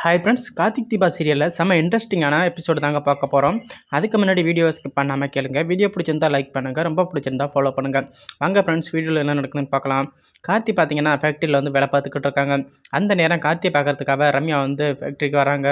Hi friends Karthik Deepa சீரியலில் செம்ம இன்ட்ரெஸ்டிங்கான எபிசோடு தாங்க பார்க்க போகிறோம் அதுக்கு முன்னாடி வீடியோ ஸ்கிப் பண்ணாமல் கேளுங்க. வீடியோ பிடிச்சிருந்தா லைக் பண்ணுங்கள் ரொம்ப பிடிச்சிருந்தா ஃபாலோ பண்ணுங்கள் வாங்க ஃப்ரெண்ட்ஸ் வீடியோவில் என்ன நடக்குதுன்னு பார்க்கலாம். கார்த்தி பார்த்தீங்கன்னா ஃபேக்ட்ரியில் வந்து வேலை பார்த்துக்கிட்டு இருக்காங்க. அந்த நேரம் கார்த்தி பார்க்கறதுக்காக ரம்யா வந்து ஃபேக்ட்ரிக்கு வராங்க.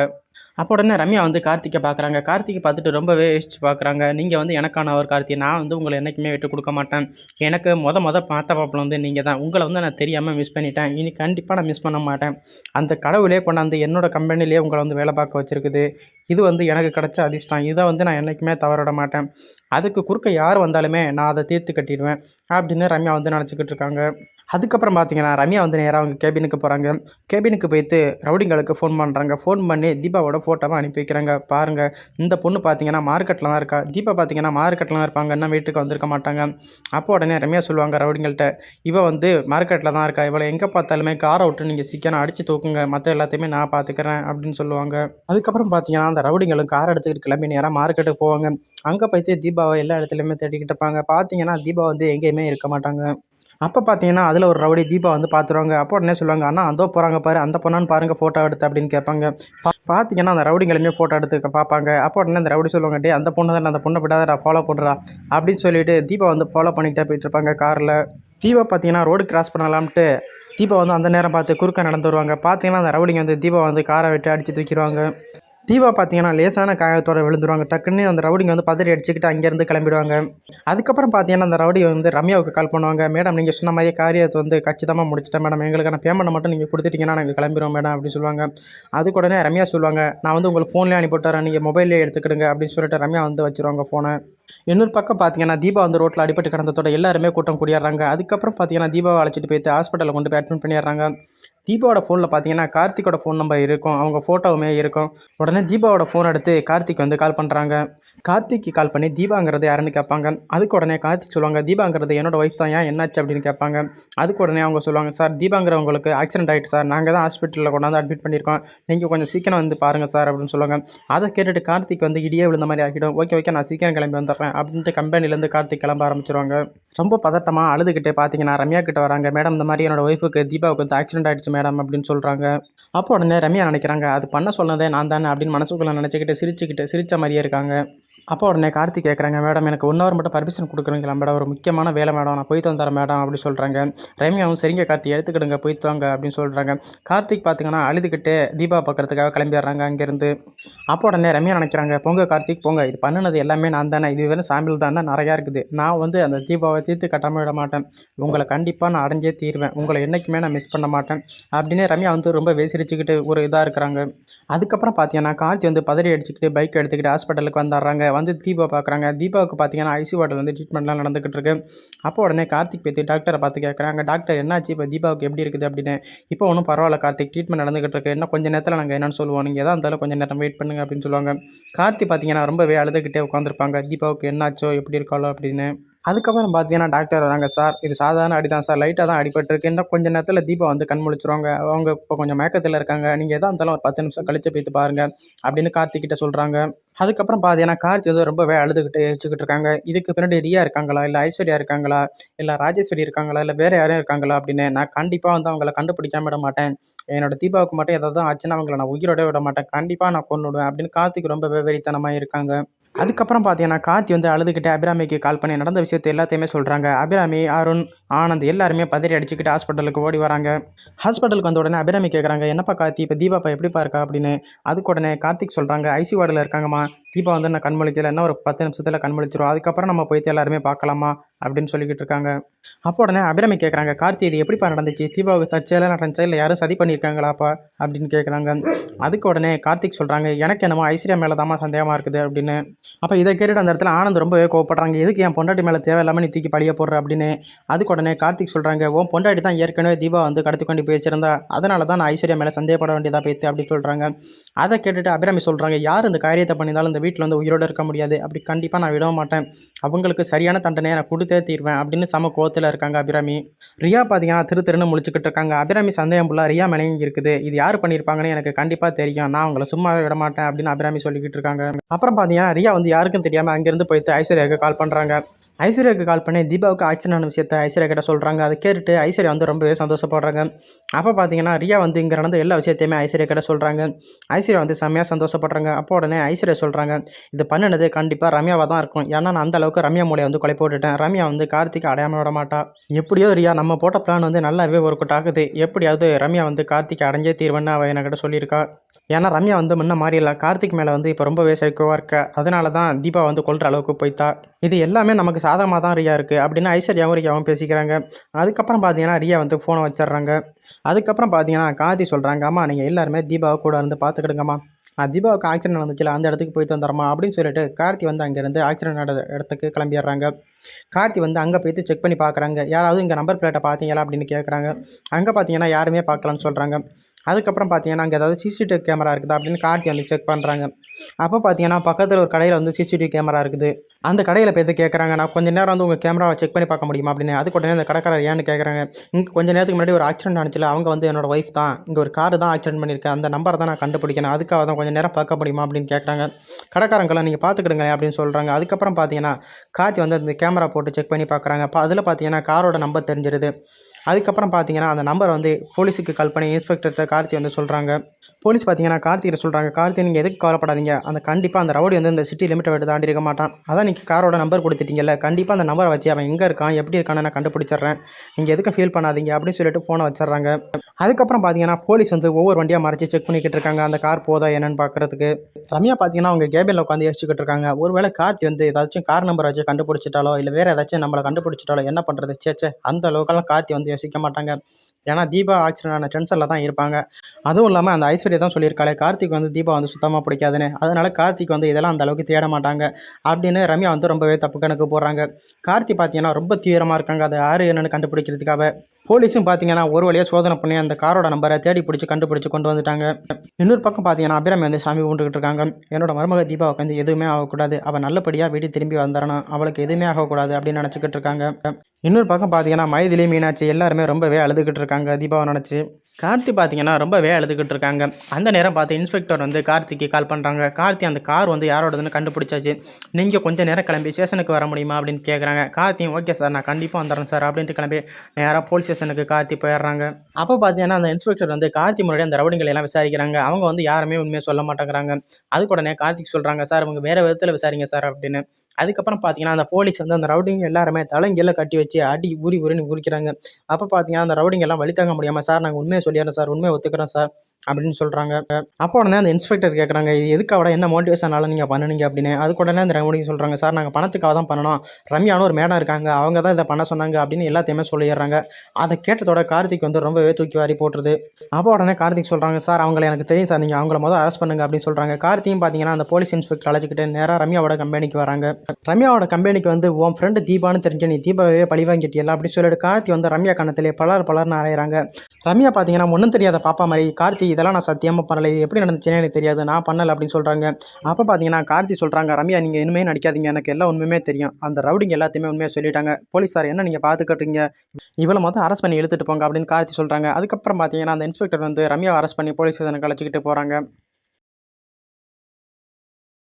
அப்போ உடனே ரம்யா வந்து கார்த்திகை பார்க்குறாங்க. கார்த்திகை பார்த்துட்டு ரொம்பவே யோசிச்சு பார்க்குறாங்க. நீங்கள் வந்து எனக்கான ஒரு கார்த்திகை. நான் வந்து உங்களை என்றைக்குமே விட்டு கொடுக்க மாட்டேன். எனக்கு மொத மொதல் பார்த்த பாப்பில் வந்து நீங்கள் தான். உங்களை வந்து நான் தெரியாமல் மிஸ் பண்ணிட்டேன். இனி கண்டிப்பாக நான் மிஸ் பண்ண மாட்டேன். அந்த கடவுளே கொண்டாந்து என்னோட கம்பெனிலேயே உங்களை வந்து வேலை பார்க்க வச்சுருக்குது. இது வந்து எனக்கு கிடைச்ச அதிர்ஷ்டம். இதை வந்து நான் என்றைக்குமே தவறிட மாட்டேன். அதுக்கு குறுக்க யார் வந்தாலுமே நான் அதை தீர்த்து கட்டிடுவேன் அப்படின்னு ரம்யா வந்து நினச்சிக்கிட்டு இருக்காங்க. அதுக்கப்புறம் பார்த்தீங்கன்னா ரம்யா வந்து நேராக அவங்க கேபினுக்கு போகிறாங்க கேபினுக்கு போயிட்டு ரவுடிங்களுக்கு ஃபோன் பண்ணுறாங்க ஃபோன் பண்ணி தீபாவோட ஃபோட்டோவை அனுப்பி வைக்கிறாங்க. பாருங்கள் இந்த பொண்ணு பார்த்தீங்கன்னா மார்க்கெட்டில் தான் இருக்கா. தீபா பார்த்தீங்கன்னா மார்க்கெட்டில் தான் இருப்பாங்க. இன்னும் வீட்டுக்கு வந்திருக்க மாட்டாங்க. அப்போ உடனே ரம்யா சொல்லுவாங்க ரவுடிங்கள்கிட்ட இவ வந்து மார்க்கெட்டில் தான் இருக்கா. இவளை எங்கே பார்த்தாலுமே காரை விட்டு நீங்கள் சீக்கிரம் அடித்து தூக்குங்க. மற்ற எல்லாத்தையுமே நான் பார்த்துக்கிறேன் அப்படின்னு சொல்லுவாங்க. அதுக்கப்புறம் பார்த்தீங்கன்னா அந்த ரவுடிங்களும் கார் எடுத்துக்கிட்டு கிளம்பி நேராக மார்க்கெட்டுக்கு போவாங்க. அங்கே போய்த்து தீபாவை எல்லா இடத்துலையுமே தேடிக்கிட்டு இருப்பாங்க. பார்த்தீங்கன்னா தீபா வந்து எங்கேயுமே இருக்க மாட்டாங்க. அப்போ பார்த்தீங்கன்னா அதில் ஒரு ரவுடி தீபா வந்து பார்த்துருவாங்க அப்போ உடனே சொல்லுவாங்க அண்ணா அந்த போகிறாங்க பாரு. அந்த பொண்ணான்னு பாருங்கள் ஃபோட்டோ எடுத்து அப்படின்னு கேட்பாங்க. பா பார்த்தீங்கன்னா அந்த ரவுடிங்களுமே ஃபோட்டோ எடுத்து பார்ப்பாங்க அப்போ உடனே அந்த ரவுடி சொல்லுவாங்க டே அந்த பொண்ணு தான் அந்த பொண்ணை விடாத ஃபாலோ பண்ணுறா அப்படின்னு சொல்லிட்டு தீபா வந்து ஃபாலோ பண்ணிக்கிட்டே போயிட்டு இருப்பாங்க காரில். தீபா பார்த்தீங்கன்னா ரோடு கிராஸ் பண்ணலாம்ட்டு தீபா வந்து அந்த நேரம் பார்த்து குறுக்க நடந்து வருவாங்க. பார்த்தீங்கன்னா அந்த ரவுடிங்க வந்து தீபா வந்து காரை விட்டு அடித்து தூக்கிடுவாங்க. தீபா பார்த்தீங்கன்னா லேசான காயத்தோட விழுந்துருவாங்க. டக்குன்னு அந்த ரவுடிங்க வந்து பதறி அடிச்சுக்கிட்டு அங்கேருந்து கிளம்பிடுவாங்க. அதுக்கப்புறம் பார்த்தீங்கன்னா அந்த ரவுடி வந்து ரம்யாவுக்கு கால் பண்ணுவாங்க. மேடம் நீங்கள் சொன்ன மாதிரியே காரியத்தை வந்து கச்சிதமாக முடிச்சிட்டேன் மேடம். எங்களுக்கான பேமெண்ட் மட்டும் நீங்கள் கொடுத்துட்டீங்கன்னா நாங்கள் கிளம்பிடுவோம் மேடம் அப்படின்னு சொல்லுவாங்க. அதுக்கு உடனே ரம்யா சொல்லுவாங்க நான் வந்து உங்களுக்கு ஃபோன்லேயே அனுப்பிவிட்டுறேன். நீங்கள் மொபைல்லேயே எடுத்துக்கிடுங்க அப்படின்னு சொல்லிட்டு ரம்யா வந்து வச்சுருவாங்க ஃபோனை இன்னொரு பக்கம் பார்த்தீங்கன்னா தீபா வந்து ரோட்டில் அடிபட்டு கிடந்ததோட எல்லாருமே கூட்டம் கூடிடுறாங்க அதுக்கப்புறம் பார்த்தீங்கன்னா தீபாவை அழைச்சிட்டு போயிட்டு ஹாஸ்பிட்டலில் கொண்டு போய் அட்மிட் பண்ணிடுறாங்க தீபாவோட ஃபோனில் பார்த்தீங்கன்னா கார்த்திக்கோட ஃபோன் நம்பர் இருக்கும். அவங்க ஃபோட்டோவுமே இருக்கும். உடனே தீபாவோட ஃபோன் எடுத்து கார்த்திக் வந்து கால் பண்ணுறாங்க கார்த்திக்கு கால் பண்ணி தீபாங்கிறது யாருன்னு கேட்பாங்க? அதுக்கு உடனே கார்த்திக் சொல்லுவாங்க தீபாங்கிறது என்னோட ஒய்ஃப் தான். ஏன் என்னாச்சு? அப்படின்னு கேட்பாங்க. அதுக்கு உடனே அவங்க சொல்லுவாங்க சார் தீபாங்கிறவங்களுக்கு ஆக்சிடென்ட் ஆகிட்டு சார். நாங்கள் தான் ஹாஸ்பிட்டலில் கொண்டாந்து அட்மிட் பண்ணியிருக்கோம். நீங்கள் கொஞ்சம் சீக்கிரம் வந்து பாருங்கள் சார். அப்படின்னு சொல்லுவாங்க. அதை கேட்டுட்டு கார்த்திக் வந்து இடியே விழுந்த மாதிரி ஆகிடும். Okay okay. நான் சீக்கிரம் கிளம்பி வந்துடுறேன். அப்படின்ட்டு கம்பெனிலேருந்து கார்த்திக் கிளம்ப ஆரம்பிச்சிருவாங்க. ரொம்ப பதட்டமாக அழுதுகிட்டே பார்த்தீங்கன்னா ரம்யா கிட்ட வராங்க. மேடம் இந்த மாதிரி என்னோட ஒய்ஃபுக்கு தீபாவுக்கு வந்து ஆக்சிடென்ட் ஆகிடுச்சு மேடம் அப்படின்னு சொல்கிறாங்க அப்போ உடனே ரம்யா நினைக்கிறாங்க அது பண்ண சொன்னதே நான் தானே அப்படின்னு மனசுக்குள்ளே நினச்சிக்கிட்டு சிரிச்சுக்கிட்டு சிரித்த மாதிரியே இருக்காங்க. அப்போ உடனே கார்த்திக் கேட்குறாங்க மேடம் எனக்கு ஒன் ஹவர் மட்டும் பர்மிஷன் கொடுக்குறீங்களா மேடம்? ஒரு முக்கியமான வேலை மேடம். நான் போய் தந்துறேன் மேடம் அப்படி சொல்கிறாங்க ரம்யாவும் சரிங்க கார்த்திக் எடுத்துக்கிடுங்க போய் வாங்க அப்படின்னு சொல்கிறாங்க கார்த்திக் பார்த்தீங்கன்னா அழுதுகிட்டே தீபா பார்க்கறதுக்காக கிளம்பிடுறாங்க அங்கேருந்து. அப்போ உடனே ரம்யா நினைக்கிறாங்க போங்க கார்த்திக் போங்க. இது பண்ணினது எல்லாமே நான் தானே. இது வேணும் சாம்பிள் தானே நிறையா இருக்குது. நான் வந்து அந்த தீபாவை தீர்த்து கட்டாமல் விட மாட்டேன். உங்களை கண்டிப்பாக நான் அடைஞ்சே தீருவேன். உங்களை என்றைக்குமே நான் மிஸ் பண்ண மாட்டேன் அப்படின்னு ரம்யா வந்து ரொம்ப வேசிரிச்சுக்கிட்டு ஒரு இதாக இருக்கிறாங்க. அதுக்கப்புறம் பார்த்தீங்கன்னா கார்த்தி வந்து பதறி அடிச்சுக்கிட்டு பைக் எடுத்துக்கிட்டு ஹாஸ்பிட்டலுக்கு வந்துடுறாங்க. வந்து தீபா பார்க்குறாங்க. தீபாவுக்கு பார்த்தீங்கன்னா ஐசி வார்டில் வந்து ட்ரீட்மெண்ட்லாம் நடந்துக்கிட்டு இருக்கு அப்போ உடனே கார்த்திக் பேத்தி டாக்டரை பார்த்து கேட்குறாங்க டாக்டர் என்னாச்சு? இப்போ தீபாவுக்கு எப்படி இருக்குது? அப்படின்னு. இப்போ ஒன்றும் பரவாயில்ல கார்த்திக் ட்ரீட்மெண்ட் நடந்துகிட்டு இருக்கு இன்னும் கொஞ்சம் நேரத்தில் நாங்கள் என்னென்னு சொல்லுவோம். நீங்கள் எதாக இருந்தாலும் கொஞ்சம் நேரம் வெயிட் பண்ணுங்க அப்படின்னு சொல்லுவாங்க. கார்த்தி பார்த்தீங்கன்னா ரொம்பவே அழுதுகிட்டே உட்காந்துருப்பாங்க தீபாவுக்கு என்னாச்சோ? எப்படி இருக்காளோ? அப்படின்னு. அதுக்கப்புறம் பார்த்தீங்கன்னா டாக்டர் வராங்க சார் இது சாதாரண அடி தான் சார் லைட்டாக தான் அடிபட்டிருக்கு. இன்னும் கொஞ்சம் நேரத்தில் தீபா வந்து கண் முழிச்சிருவாங்க. அவங்க இப்போ கொஞ்சம் மயக்கத்தில் இருக்காங்க. நீங்கள் எதாக இருந்தாலும் ஒரு பத்து நிமிஷம் கழிச்சு போய்த்து பாருங்கள் அப்படின்னு கார்த்திக்கிட்ட சொல்கிறாங்க அதுக்கப்புறம் பார்த்தீங்கன்னா கார்த்தி வந்து ரொம்பவே அழுதுகிட்டு வச்சுக்கிட்டு இருக்காங்க. இதுக்கு பின்னாடி ரியா இருக்காங்களா? இல்லை ஐஸ்வர்யா இருக்காங்களா? இல்லை ராஜேஸ்வரி இருக்காங்களா? இல்லை வேறு யாரும் இருக்காங்களா? அப்படின்னு நான் கண்டிப்பாக வந்து அவங்கள கண்டுபிடிக்காம விட மாட்டேன். என்னோட தீபாவுக்கு மட்டும் ஏதாவது ஆச்சுன்னா அவங்கள நான் உயிரோட விட மாட்டேன். கண்டிப்பாக நான் கொண்டுடுவேன் அப்படின்னு கார்த்திக் ரொம்ப வெறித்தனமாக இருக்காங்க அதுக்கப்புறம் பார்த்தீங்கன்னா கார்த்தி வந்து அழுதுகிட்டு அபிராமிக்கு கால் பண்ணி நடந்த விஷயத்தை எல்லாத்தையுமே சொல்கிறாங்க அபிராமி அருண் ஆனந்த் எல்லாருமே பதறி அடிச்சுக்கிட்டு ஹாஸ்பிட்டலுக்கு ஓடி வராங்க. ஹாஸ்பிட்டலுக்கு வந்த உடனே அபிராமி கேட்குறாங்க என்னப்பா கார்த்தி இப்போ தீபாப்பா எப்படிப்பா இருக்கா? அப்படின்னு. அதுக்கு உடனே கார்த்திக் சொல்கிறாங்க ஐசி வார்டில் இருக்காங்கம்மா. தீபா வந்து நான் கண்மொழிக்கல. என்ன ஒரு பத்து நிமிஷத்தில் கண்மொழிச்சிரும். அதுக்கப்புறம் நம்ம போயிட்டு எல்லாருமே பார்க்கலாமா? அப்படின்னு சொல்லிக்கிட்டு இருக்காங்க. அப்போ உடனே அபிராமி கேட்குறாங்க கார்த்தி இது எப்படிப்பா நடந்துச்சு? தீபாவுக்கு தற்செயலாக நடந்துச்சா இல்லை யாரும் சதி பண்ணியிருக்காங்களாப்பா அப்படின்னு கேட்குறாங்க அதுக்கு உடனே கார்த்திக் சொல்கிறாங்க எனக்கு என்னமோ ஐஸ்வர்யா மேலே தாமா சந்தேகமாக இருக்குது அப்படின்னு. அப்போ இதை கேட்டுட்டு அந்த இடத்துல ஆனந்த் ரொம்பவே கோவப்படுறாங்க. எதுக்கு என் பொண்டாட்டி மேலே தேவையில்லாமல் நீ தூக்கி படிய போடுற? அப்படின்னு. அதுக்கு உடனே கார்த்திக் சொல்கிறாங்க உன் பொண்டாட்டி தான் ஏற்கனவே தீபா வந்து கடத்தி கொண்டு போய் அதனால தான் நான் ஐஸ்வர்யா மேலே சந்தேகப்பட வேண்டியதாக போயிட்டு அப்படின்னு சொல்கிறாங்க அதை கேட்டுட்டு அபிராமி சொல்கிறாங்க யார் இந்த காரியத்தை பண்ணியிருந்தாலும் இந்த வீட்டில் வந்து உயிரோடு இருக்க முடியாது. அப்படி கண்டிப்பாக நான் விட மாட்டேன். அவங்களுக்கு சரியான தண்டனையை நான் கொடுத்தே தீர்வேன் அப்படின்னு சம கோவத்தில் இருக்காங்க அபிராமி. ரியா பார்த்தீங்கன்னா திரு திருன்னு முழிச்சுக்கிட்டு இருக்காங்க. அபிராமி சந்தேகம் ஃபுல்லாக ரியா மேலேயும் இருக்குது. இது யார் பண்ணியிருப்பாங்கன்னு எனக்கு கண்டிப்பாக தெரியும். நான் அவங்கள சும்மா விட மாட்டேன் அப்படின்னு அபிராமி சொல்லிக்கிட்டு இருக்காங்க. அப்புறம் பார்த்தீங்கன்னா ரியா வந்து யாருக்கும் தெரியாமல் அங்கேருந்து போயிட்டு ஐஸ்வர்யாவுக்கு கால் பண்ணுறாங்க ஐஸ்வர்யாவுக்கு கால் பண்ணி தீபாவுக்கு ஆக்சிடென்ட் ஆன விஷயத்த ஐஸ்வர்யா கிட்ட சொல்கிறாங்க அதை கேட்டுட்டு ஐஸ்வர்யா வந்து ரொம்பவே சந்தோஷப்படுறாங்க. அப்போ பார்த்தீங்கன்னா ரியா வந்து இங்கே நடந்த எல்லா விஷயத்தையுமே ஐஸ்வர்யா கிட்ட சொல்கிறாங்க ஐஸ்வர்யா வந்து செம்மையாக சந்தோஷப்படுறாங்க. அப்போ உடனே ஐஸ்வர்யா சொல்கிறாங்க இது பண்ணினது கண்டிப்பாக ரம்யாவாக தான் இருக்கும். ஏன்னா நான் அந்த அளவுக்கு ரம்யா மூலையை வந்து கொலை போட்டுட்டேன். ரம்யா வந்து கார்த்திக் அடையாமல் விட மாட்டா. எப்படியோ ரியா நம்ம போட்ட பிளான் வந்து நல்லாவே ஒர்க் அவுட் ஆகுது. எப்படியாவது ரம்யா வந்து கார்த்திக் அடைஞ்சே தீர்வுன்னு அவள் என்கிட்ட சொல்லியிருக்கா. ஏன்னா ரம்யா வந்து முன்ன மாதிரி இல்லை. கார்த்திக் மேலே வந்து இப்போ ரொம்பவே சைக்கோவாக இருக்க. அதனால தான் தீபா வந்து கொள்கிற அளவுக்கு போய்த்தா இது எல்லாமே நமக்கு சாதகமாக தான் ரியா இருக்குது அப்படின்னு ஐஸ்வர்யாவும் ரியாவும் பேசிக்கிறாங்க. அதுக்கப்புறம் பார்த்தீங்கன்னா ரியா வந்து ஃபோனை வச்சிடுறாங்க. அதுக்கப்புறம் பார்த்தீங்கன்னா கார்த்தி சொல்கிறாங்க அம்மா நீங்கள் எல்லாருமே தீபாவை கூட இருந்து பார்த்துக்கிடுங்கம்மா நான் தீபாவுக்கு ஆக்சிடென்ட் வந்துச்சுல அந்த இடத்துக்கு போயிட்டு வந்துடுறமா அப்படின்னு சொல்லிட்டு கார்த்தி வந்து அங்கேருந்து ஆக்சிடென்ட் நட இடத்துக்கு கிளம்பிடுறாங்க. கார்த்தி வந்து அங்கே போயிட்டு செக் பண்ணி பார்க்குறாங்க யாராவது இங்கே நம்பர் பிளேட்டை பார்த்தீங்களா அப்படின்னு கேட்குறாங்க அங்கே பார்த்தீங்கன்னா யாருமே பார்க்கலான்னு சொல்கிறாங்க அதுக்கப்புறம் பார்த்தீங்கன்னா அங்கே ஏதாவது சிசிடிவி கேமரா இருக்குதா அப்படின்னு கார்த்தி வந்து செக் பண்ணுறாங்க அப்போ பார்த்தீங்கன்னா பக்கத்தில் ஒரு கடையில் வந்து சிசிடிவி கேமரா இருக்குது. அந்த கடையில் போய் கேட்குறாங்க நான் கொஞ்ச நேரம் வந்து உங்கள் கேமராவை செக் பண்ணி பார்க்க முடியுமா அப்படின்னு. அதுக்கு உடனே அந்த கடைக்காரர் ஏன்னு கேட்குறாங்க இங்கே கொஞ்சம் நேரத்துக்கு முன்னாடி ஒரு ஆக்சிடென்ட் ஆனிச்சில அவங்க வந்து என்னோடய ஒய்ஃப் தான். இங்கே ஒரு கார் தான் ஆக்சிடென்ட் பண்ணியிருக்கேன் அந்த நம்பரை தான் நான் கண்டுபிடிக்கணும். அதுக்காக தான் கொஞ்சம் நேரம் பார்க்க முடியுமா அப்படின்னு கேட்குறாங்க கடைக்காரங்களை நீங்கள் பார்த்துக்கிடுங்க அப்படின்னு சொல்கிறாங்க அதுக்கப்புறம் பார்த்தீங்கன்னா கார்த்தி வந்து அந்த கேமரா கேமரா போட்டு செக் பண்ணி பார்க்குறாங்க. அப்போ அதில் பார்த்தீங்கன்னா காரோட நம்பர் தெரிஞ்சிருது. அதுக்கப்புறம் பார்த்தீங்கன்னா அந்த நம்பர் வந்து போலீஸுக்கு கால் பண்ணி இன்ஸ்பெக்டர்கிட்ட கார்த்தி வந்து சொல்கிறாங்க போலீஸ் பார்த்தீங்கன்னா கார்த்திகை சொல்கிறாங்க கார்த்திகை நீங்கள் எதுக்கு கவலைப்படாதீங்க? அந்த கண்டிப்பாக அந்த ரவுடி வந்து இந்த சிட்டி லிமிட்டை விட்டு தாண்டி இருக்க மாட்டான். அதான் நீங்கள் காரோட நம்பர் கொடுத்துட்டீங்கல்ல கண்டிப்பாக அந்த நம்பரை வச்சு அவன் எங்கே இருக்கான் எப்படி இருக்கான்னு நான் கண்டுபிடிச்சிடுறேன். நீங்கள் எதுக்கும் ஃபீல் பண்ணாதீங்க? அப்படின்னு சொல்லிட்டு ஃபோனை வச்சிடுறாங்க. அதுக்கப்புறம் பார்த்தீங்கன்னா போலீஸ் வந்து ஒவ்வொரு வண்டியாக மறைச்சி செக் பண்ணிக்கிட்டு இருக்காங்க அந்த கார் போதா என்னன்னு பார்க்குறதுக்கு. ரம்யா பார்த்தீங்கன்னா அவங்க கேபினில் உட்காந்து யோசிச்சுக்கிட்டு இருக்காங்க. ஒருவேளை கார்த்தி வந்து ஏதாச்சும் கார் நம்பர் வச்சு கண்டுபிடிச்சிட்டாலோ இல்லை வேறு ஏதாச்சும் நம்மளை கண்டுபிடிச்சிட்டாலோ என்ன பண்ணுறது சேச்சே அந்த அளவுக்கெல்லாம் கார்த்தி வந்து யோசிக்க மாட்டாங்க. ஏன்னா தீபா ஆக்சிடென்ட் டென்ஷனில் தான் இருப்பாங்க. அதுவும் இல்லாமல் அந்த ஐஸ்வர்யா தான் சொல்லியிருக்காளே. கார்த்திக் வந்து தீபா வந்து சுத்தமாக பிடிக்காதுன்னு. அதனால் கார்த்திக் வந்து இதெல்லாம் அந்த அளவுக்கு தேட மாட்டாங்க அப்படின்னு ரம்யா வந்து ரொம்பவே தப்பு கணக்கு போடுறாங்க. கார்த்தி பார்த்தீங்கன்னா ரொம்ப தீவிரமாக இருக்காங்க. அதை யார் என்னென்னு கண்டுபிடிக்கிறதுக்காக போலீஸும் பார்த்தீங்கன்னா ஒரு வழியாக சோதனை பண்ணி அந்த காரோட நம்பரை தேடி பிடிச்சி கண்டுபிடிச்சி கொண்டு வந்துட்டாங்க. இன்னொரு பக்கம் பார்த்தீங்கன்னா அபிராமி வந்து சாமி கும்பிட்டுக்கிட்டு இருக்காங்க. என்னோட மருமக தீபா உட்காந்து எதுவுமே ஆகக்கூடாது. அவள் நல்லபடியாக வீடு திரும்பி வந்துடணும் அவளுக்கு எதுவுமே ஆகக்கூடாது அப்படின்னு நினச்சிக்கிட்டு இருக்காங்க. இன்னொரு பக்கம் பார்த்தீங்கன்னா மைதிலி மீனாட்சி எல்லாருமே ரொம்பவே அழுதுகிட்டு இருக்காங்க தீபாவை நினச்சி. கார்த்தி பார்த்தீங்கன்னா ரொம்பவே அழுதுகிட்டு இருக்காங்க. அந்த நேரம் பார்த்து இன்ஸ்பெக்டர் வந்து கார்த்திக்கு கால் பண்ணுறாங்க கார்த்தி அந்த கார் வந்து யாரோடதுன்னு கண்டுபிடிச்சாச்சு. நீங்கள் கொஞ்சம் நேரம் கிளம்பி ஸ்டேஷனுக்கு வர முடியுமா அப்படின்னு கேட்குறாங்க கார்த்தியும் ஓகே சார் நான் கண்டிப்பாக வந்துடுறேன் சார் அப்படின்ட்டு கிளம்பி நேராக போலீஸ் ஸ்டேஷனுக்கு கார்த்தி போயிடுறாங்க. அப்போ பார்த்தீங்கன்னா அந்த இன்ஸ்பெக்டர் வந்து கார்த்தி முன்னாடி அந்த ரவுடிங்களை எல்லாம் விசாரிக்கிறாங்க. அவங்க வந்து யாருமே உண்மையாக சொல்ல மாட்டேங்கிறாங்க. அதுக்கு உடனே கார்த்திக் சொல்கிறாங்க சார் அவங்க வேறு விதத்தில் விசாரிங்க சார் அப்படின்னு. அதுக்கப்புறம் பார்த்தீங்கன்னா அந்த போலீஸ் வந்து அந்த ரவுடிங்க எல்லாருமே தலைங்கெல்ல கட்டி வச்சு அடி உரி உரின்னு உரிக்கிறாங்க அப்போ பார்த்தீங்கன்னா அந்த ரவுடிங்க எல்லாம் வழி தாங்க முடியாமல் சார் நாங்கள் உண்மையை சொல்லிடுறோம் சார். உண்மையை ஒத்துக்கிறோம் சார். அப்படின்னு சொல்கிறாங்க அப்போ உடனே அந்த இன்ஸ்பெக்டர் கேட்குறாங்க இது எதுக்காக என்ன மோட்டிவேஷனால நீங்கள் பண்ணுனீங்க அப்படின்னு. அதுக்கு உடனே அந்த ரவுடிங்க சொல்கிறாங்க சார் நாங்கள் பணத்துக்காக தான் பண்ணணும். ரம்யானு ஒரு மேடம் இருக்காங்க அவங்க தான் இதை பண்ண சொன்னாங்க அப்படின்னு எல்லாத்தையுமே சொல்லிடுறாங்க. அதை கேட்டதோட கார்த்திக் வந்து ரொம்பவே தூக்கி வாரி போட்டுருது. அப்போ உடனே கார்த்திக் சொல்கிறாங்க சார் அவங்கள எனக்கு தெரியும் சார். நீங்கள் அவங்கள முதல் அரெஸ்ட் பண்ணுங்க அப்படின்னு சொல்கிறாங்க கார்த்தியும் பார்த்தீங்கன்னா அந்த போலீஸ் இன்ஸ்பெக்டர் அழைச்சிக்கிட்டு நேராக ரம்யாவோட கம்பெனிக்கு வராங்க. ரம்யாவோட கம்பெனிக்கு வந்து உன் ஃப்ரெண்டு தீபான்னு தெரிஞ்ச நீ தீபாவே பழி வாங்கிட்டியல அப்படின்னு சொல்லிட்டு கார்த்தி வந்து ரம்யா கணத்திலே பலர் பலர்னு அலையிறாங்க. ரம்யா பார்த்தீங்கன்னா ஒன்றும் தெரியாத பாப்பா மாதிரி கார்த்தி இதெல்லாம் நான் சத்தியமாக பண்ணலை. இது எப்படி நடந்துச்சுன்னு எனக்கு தெரியாது. நான் பண்ணலை அப்படின்னு சொல்கிறாங்க அப்போ பார்த்தீங்கன்னா கார்த்தி சொல்கிறாங்க ரம்யா நீங்கள் இனிமே நடிக்காதீங்க. எனக்கு எல்லா உண்மையுமே தெரியும். அந்த ரவுடிங்க எல்லாத்தையுமே உண்மையாக சொல்லிட்டாங்க. போலீஸார் என்ன நீங்கள் பார்த்துக்கிட்டீங்க இவ்வளோ மொத்தம் அரெஸ்ட் பண்ணி இழுத்துட்டு போங்க அப்படின்னு கார்த்தி சொல்கிறாங்க அதுக்கப்புறம் பார்த்தீங்கன்னா அந்த இன்ஸ்பெக்டர் வந்து ரம்யாவை அரெஸ்ட் பண்ணி போலீஸ் ஸ்டேஷனுக்கு அழைச்சிக்கிட்டு போகிறாங்க